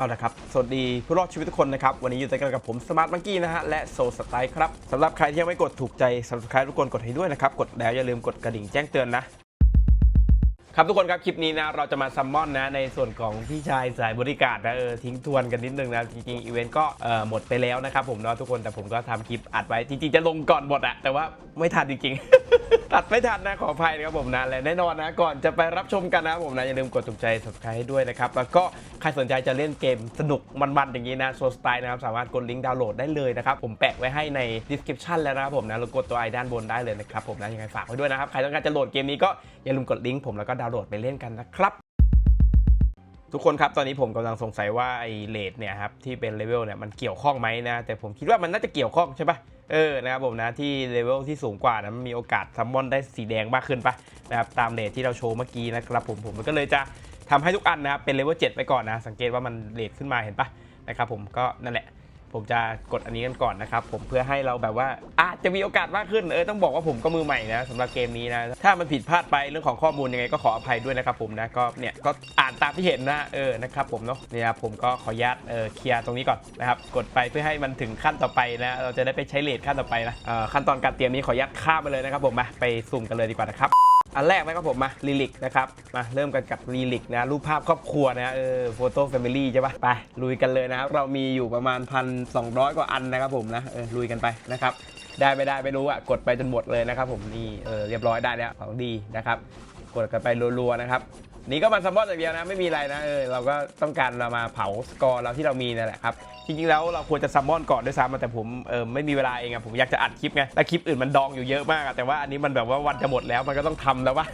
เอาละครับ สวัสดีผู้รอดชีวิตทุกคนนะครับ วันนี้อยู่ด้วยกันกับผมสมาร์ทมังกี้นะฮะ และโซสไตล์ครับสำหรับใครที่ยังไม่กดถูกใจ subscribe ทุกคนกดให้ด้วยนะครับ กดแล้วอย่าลืมกดกระดิ่งแจ้งเตือนนะครับทุกคนครับ คลิปนี้นะเราจะมาซัมมอนนะในส่วนของพี่ชายสายบริการนะเออทิ้งทวนกันนิดนึงนะ จริงๆ อีเวนต์ก็เออหมดไปแล้วนะครับผมเนาะทุกคนแต่ผมก็ทำคลิปอัดไว้จริง ๆ จะลงก่อนหมดอะแต่ว่าไม่ทันจริง ๆ ตัดไม่ทันนะขออภัยนะครับผมนะและแน่นอนนะก่อนจะไปรับชมกันนะครับผมนะอย่าลืมกดถูกใจ subscribe ให้ด้วยนะครับแล้วก็ใครสนใจจะเล่นเกมสนุกมันๆอย่างนี้นะโซสไตล์นะครับสามารถกดลิงก์ดาวน์โหลดได้เลยนะครับผมแปะไว้ให้ใน description แล้วนะครับผมนะแล้วกดตัวไอด้านบนได้เลยนะครับผมนะยังไงฝากไว้ด้วยนะครับใครต้องการจะโหลดเกมนี้ก็อย่าลืมกดลิงก์ผมแล้วก็ดาวน์โหลดไปเล่นกันนะครับ ทุกคนครับ ตอนนี้ผมกำลังสงสัยว่าไอ้เลดเนี่ยครับที่เป็นเลเวลเนี่ยมันเกี่ยวข้องไหมนะ แต่ผมคิดว่ามันน่าจะเกี่ยวข้องใช่ปะเออนะครับผมนะที่เลเวลที่สูงกว่านะมันมีโอกาสซัมมอนได้สีแดงมากขึ้นปะนะครับตามเลทที่เราโชว์เมื่อกี้นะครับผมผมก็เลยจะทำให้ทุกอันนะครับเป็นเลเวล7ไปก่อนนะ สังเกตว่ามันเลทขึ้นมาเห็นปะนะครับผมก็นั่นแหละ ผมจะกดอันนี้กันก่อนนะครับผมเพื่อให้เราแบบว่าอาจจะมีโอกาสมากขึ้นเออต้องบอกว่าผมก็มือใหม่นะสำหรับเกมนี้นะถ้ามันผิดพลาดไปเรื่องของข้อมูลยังไงก็ขออภัยด้วยนะครับผมนะก็เนี่ยก็อ่านตามที่เห็นนะเออนะครับผมเนาะเนี่ยผมก็ขออนุญาตเออเคลียร์ตรงนี้ก่อนนะครับกดไปเพื่อให้มันถึงขั้นต่อไปนะเราจะได้ไปใช้เลทขั้นต่อไปนะเออขั้นตอนการเตรียมนี้ขออนุญาตข้ามไปเลยนะครับผมมาไปสุ่มกันเลยดีกว่านะครับ อันแรกนะครับผมมาลีลิกนะครับมาเริ่มกันกับลีลิกนะรูปภาพครอบครัวนะเออโฟโต้แฟมิลี่ใช่ปะไปลุยกันเลยนะครับเรามีอยู่ประมาณพันสองกว่าอันนะครับผมนะเออลุยกันไปนะครับได้ไม่ได้ไม่รู้อะกดไปจนหมดเลยนะครับผมนี่เออเรียบร้อยได้แล้วของดีนะครับกดกันไปรัวๆนะครับ นี่ก็มาซัมมอนอย่างเดียวนะไม่มีอะไรนะเออเราก็ต้องการเรามาเผาสกอร์เราที่เรามีนั่นแหละครับจริงๆแล้วเราควรจะซัมมอนก่อนด้วยซ้ำแต่ผมเออไม่มีเวลาเองอะผมอยากจะอัดคลิปไงแต่คลิปอื่นมันดองอยู่เยอะมากอะแต่ว่าอันนี้มันแบบว่าวันจะหมดแล้วมันก็ต้องทำแล้ววะ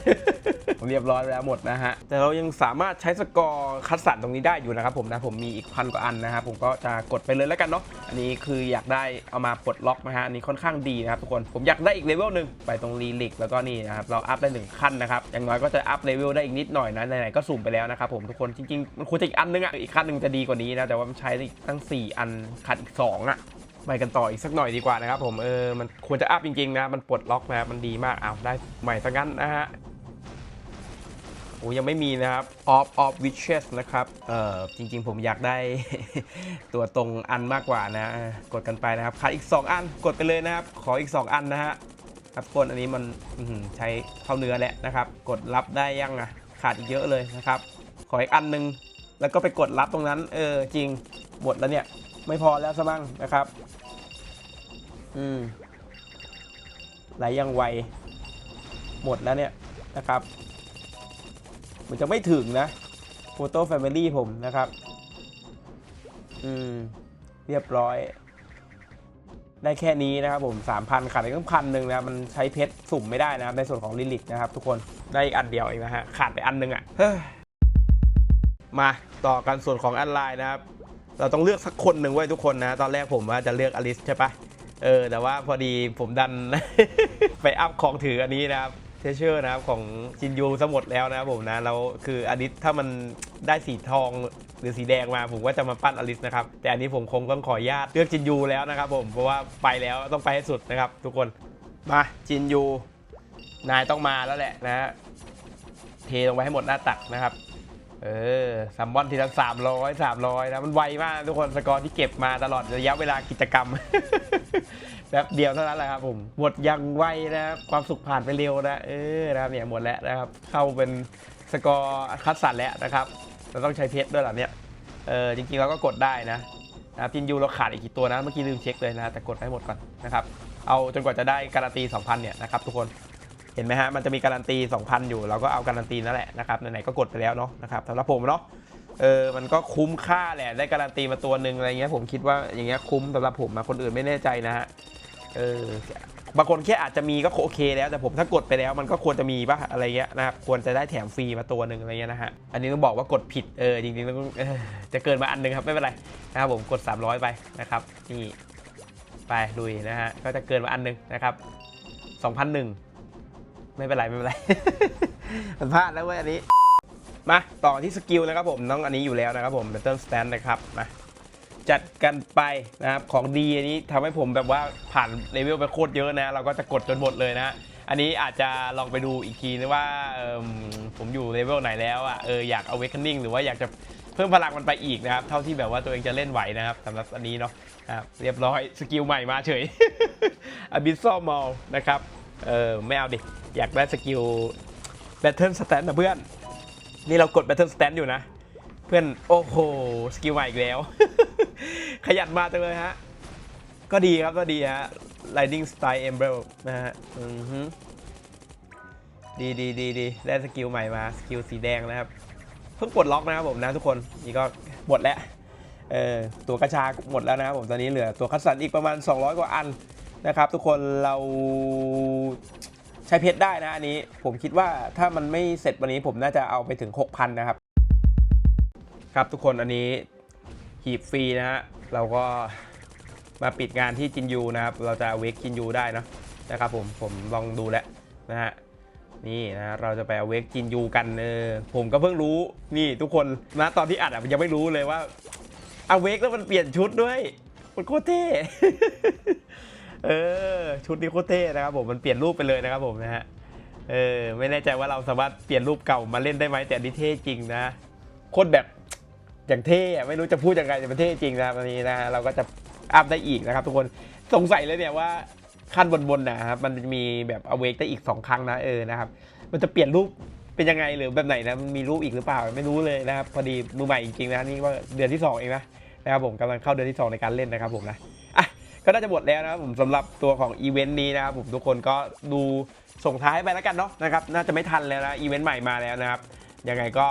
เรียบร้อยแล้วหมดนะฮะแต่เรายังสามารถใช้สกอร์คัดสรรตรงนี้ได้อยู่นะครับผมนะผมมีอีกพันกว่าอันนะครับผมก็จะกดไปเลยแล้วกันเนาะอันนี้คืออยากได้เอามาปลดล็อกนะฮะอันนี้ค่อนข้างดีนะครับทุกคนผมอยากได้อีกเลเวลหนึ่งไปตรงรีลิกแล้วก็นี่นะครับเราอัพได้หนึ่งขั้นนะครับอย่างน้อยก็จะอัพเลเวลได้อีกนิดหน่อยนะไหนๆก็สุ่มไปแล้วนะครับผมทุกคนจริงๆมันควรจะอีกอันนึงอะอีกขั้นหนึ่งจะดีกว่านี้นะแต่ว่ามันใช้อีกตั้ง 4 อันขาดอีกสองอะไปกันต่ออีกสักหน่อยดีกว่านะครับผมเออมันควรจะอัพจริงๆนะมันปลดล็อกนะมันดีมากอ้าวได้ใหม่ซะงั้นนะฮะโอ้ยังไม่มีนะครับ Off of Witches นะครับ เออจริงๆผมอยากได้ ตัวตรงอันมากกว่านะ กดกันไปนะครับขาดอีก 2 อันกดไปเลยนะครับ ขออีก 2 อันนะฮะครับทุกคนอันนี้มันใช้เข้าเนื้อแหละนะครับ กดรับได้ยังอะ ขาดอีกเยอะเลยนะครับ ขออีกอันหนึง แล้วก็ไปกดรับตรงนั้น เออจริงหมดแล้วเนี่ย ไม่พอแล้วซะบ้งนะครับ อืมไหลยังไว หมดแล้วเนี่ยนะครับมันจะไม่ถึงนะโฟโต้แฟมิลี่ผมนะครับ อืม เรียบร้อย ได้แค่นี้นะครับผม3,000ขาดอีกตั้งพันหนึ่งนะมันใช้เพชรสุ่มไม่ได้นะครับในส่วนของลิลิกนะครับทุกคนได้อีกอันเดียวเองนะฮะขาดไปอันหนึงอะ่ะมาต่อกันส่วนของอันไลน์นะครับ เราต้องเลือกสักคนหนึ่งไว้ทุกคนนะ ตอนแรกผมว่าจะเลือกอลิสใช่ปะเออ แต่ว่าพอดีผมดัน ไปอัพของถืออันนี้นะครับเทเชอร์นะครับของจินยูซะหมดแล้วนะครับผมนะแล้วคืออลิสถ้ามัน ได้สีทองหรือสีแดงมาผมก็จะมาปั้นอลิสนะครับ แต่อันนี้ผมคงต้องขออนุญาตเลือกจินยูแล้วนะครับผมเพราะว่าไปแล้วต้องไปให้สุดนะครับ ทุกคนมาจินยู นายต้องมาแล้วแหละนะ เทลงไปให้หมดหน้าตักนะครับ เออซัมบอนทีละสามร้อยสามร้อยนะมันไวมากทุกคนสกอร์ที่เก็บมาตลอดระยะเวลากิจกรรมแป๊บเดียวเท่านั้นแหละครับผมหมดยังไวนะครับความสุขผ่านไปเร็วนะเออนะครับเนี่ยหมดแล้วนะครับ เข้าเป็นสกอร์คัดสรรแล้วนะครับ เราต้องใช้เพชรด้วยหรอเนี่ย เออจริงๆเราก็กดได้นะนะจินยูเราขาดอีกกี่ตัวนะเมื่อกี้ลืมเช็คเลยนะ แต่กดให้หมดก่อนนะครับ เอาจนกว่าจะได้การันตี 2,000 เนี่ยนะครับทุกคนเห็นไหมฮะมันจะมีการันตี 2,000 อยู่ เราก็เอาการันตีนั่นแหละนะครับไหนๆก็กดไปแล้วเนาะนะครับสำหรับผมเนาะเออมันก็คุ้มค่าแหละได้การันตีมาตัวหนึ่งอะไรเงี้ยผมคิดว่าอย่างเงี้ยคุ้มสำหรับผมนะคนอื่นไม่แน่ใจนะฮะเออ บางคนแค่อาจจะมีก็โอเคแล้วแต่ผมถ้ากดไปแล้วมันก็ควรจะมีป่ะอะไรเงี้ยนะครับควรจะได้แถมฟรีมาตัวหนึ่งอะไรเงี้ยนะฮะอันนี้ต้องบอกว่ากดผิดเออจริงๆต้องจะเกินมาอันหนึงครับไม่เป็นไรนะครับผมกด 300 ไปนะครับนี่ไปลุยนะฮะก็จะเกินมาอันหนึงนะครับ2,001 ไม่เป็นไรไม่เป็นไรมันพลาดแล้วเว้ยอันนี้มาต่อที่สกิลนะครับผมต้องอันนี้อยู่แล้วนะครับผม Battle Stand นะครับมา จัดกันไปนะครับของดีอันนี้ทำให้ผมแบบว่าผ่านเลเวลไปโคตรเยอะนะ เราก็จะกดจนหมดเลยนะอันนี้อาจจะลองไปดูอีกทีนะว่าผมอยู่เลเวลไหนแล้วอะเอออยาก Awakening หรือว่าอยากจะเพิ่มพลังมันไปอีกนะครับ เท่าที่แบบว่าตัวเองจะเล่นไหวนะครับสำหรับอันนี้เนาะนะครับเรียบร้อยสกิลใหม่มาเฉยอบิสซอมอลนะครับเออไม่เอาดิ อยากได้สกิลแบทเทิลสแตนนะเพื่อน นี่เรากดแบทเทิลสแตนอยู่นะ เพื่อนโอ้โหสกิลใหม่อีกแล้ว ขยันมาจังเลยฮะ ก็ดีครับก็ดีฮะ Lightning Style Emerald นะฮะอือฮึดีดีดีดีได้สกิลใหม่มา สกิลสีแดงนะครับ เพิ่งปลดล็อกนะครับผมนะทุกคน นี่ก็หมดแล้วเออตัวกระชาหมดแล้วนะครับผมตอนนี้เหลือตัวคัดสรรอีกประมาณ 200 กว่าอันนะครับ ทุกคนเราใช้เพชรได้นะอันนี้ ผมคิดว่าถ้ามันไม่เสร็จวันนี้ผมน่าจะเอาไปถึง 6,000 นะครับ ครับทุกคนอันนี้หีบฟรีนะฮะเราก็มาปิดงานที่จินยูนะครับ เราจะเวกจินยูได้นะนะครับผมผมลองดูแล้วนะฮะนี่นะเราจะไปเวกจินยูกันเออผมก็เพิ่งรู้นี่ทุกคนนะตอนที่อัดอะยังไม่รู้เลยว่าเอาเวกแล้วมันเปลี่ยนชุดด้วยมันโคตรเท่เออชุดนี้โคตรเท่นะครับผมมันเปลี่ยนรูปไปเลยนะครับผมนะฮะเออไม่แน่ใจว่าเราสามารถเปลี่ยนรูปเก่ามาเล่นได้ไหมแต่นนี้เท่จริงนะโคตรแบบ อย่างเท่ไม่รู้จะพูดยังไงแต่มันเท่จริงนะครับอันนี้นะเราก็จะอัพได้อีกนะครับ ทุกคนสงสัยเลยเนี่ยว่าขั้นบนๆนะครับมันจะมีแบบอเวกได้อีก 2 ครั้งนะเออนะครับมันจะเปลี่ยนรูปเป็นยังไงหรือแบบไหนนะมันมีรูปอีกหรือเปล่าไม่รู้เลยนะครับพอดีมือใหม่จริงๆนะนี่ว่าเดือนที่ 2 เองนะนะครับผมกำลังเข้าเดือนที่ 2 ในการเล่นนะครับผมนะอะก็น่าจะหมดแล้วนะครับผมสำหรับตัวของอีเวนต์นี้นะครับผมทุกคนก็ดูส่งท้ายไปแล้วกันเนาะนะครับน่าจะไม่ทันแล้วนะอีเวนต์ใหม่มาแล้วนะครับยังไงก็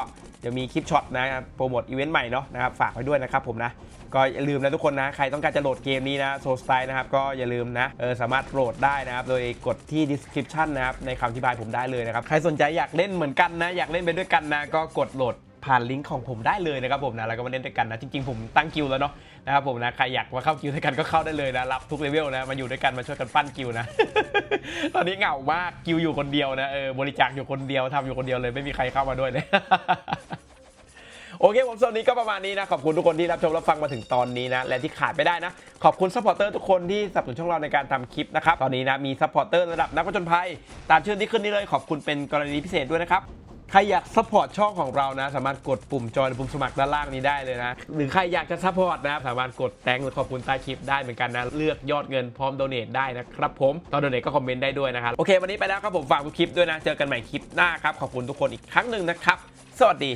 ดี๋ยวมีคลิปช็อตนะโปรโมทอีเวนต์ใหม่เนาะนะครับฝากไว้ด้วยนะครับผมนะ ก็อย่าลืมนะทุกคนนะ ใครต้องการจะโหลดเกมนี้นะโซสไตล์นะครับก็อย่าลืมนะเออสามารถโหลดได้นะครับ โดยกดที่ description นะครับในคำอธิบายผมได้เลยนะครับ ใครสนใจอยากเล่นเหมือนกันนะ อยากเล่นไปด้วยกันนะ ก็กดโหลดผ่านลิงก์ของผมได้เลยนะครับผมนะแล้วก็มาเล่นด้วยกันนะจริงๆผมตั้งกิลแล้วเนาะนะครับผมนะใครอยากมาเข้ากิลด้วยกันก็เข้าได้เลยนะรับทุกเลเวลนะมาอยู่ด้วยกันมาช่วยกันปั้นกิลนะตอนนี้เหงามากกิลอยู่คนเดียวนะเออบริจาคอยู่คนเดียวทำอยู่คนเดียวเลยไม่มีใครเข้ามาด้วยเลย โอเคผมส่วนนี้ก็ประมาณนี้นะขอบคุณทุกคนที่รับชมรับฟังมาถึงตอนนี้นะและที่ขาดไม่ได้นะ ขอบคุณซัพพอร์เตอร์ทุกคนที่สนับสนุนช่องเราในการทำคลิปนะครับตอนนี้นะมีซัพพอร์เตอร์ระดับนักผจญภัย ตามชื่อที่ขึ้นนี้เลยขอบคุณเป็นกรณีพิเศษด้วยนะครับใครอยากซัพพอร์ตช่องของเรานะ สามารถกดปุ่มจอยหรือปุ่มสมัครด้านล่างนี้ได้เลยนะ หรือใครอยากจะซัพพอร์ตนะ สามารถกดแตงหรือขอบคุณใต้คลิปได้เหมือนกันนะ เลือกยอดเงินพร้อมโดเนทได้นะครับผม ตอนโดเนทก็คอมเมนต์ได้ด้วยนะครับ โอเค วันนี้ไปแล้วครับผมฝากทุกคลิปด้วยนะ เจอกันใหม่คลิปหน้าครับ ขอบคุณทุกคนอีกครั้งหนึ่งนะครับ สวัสดี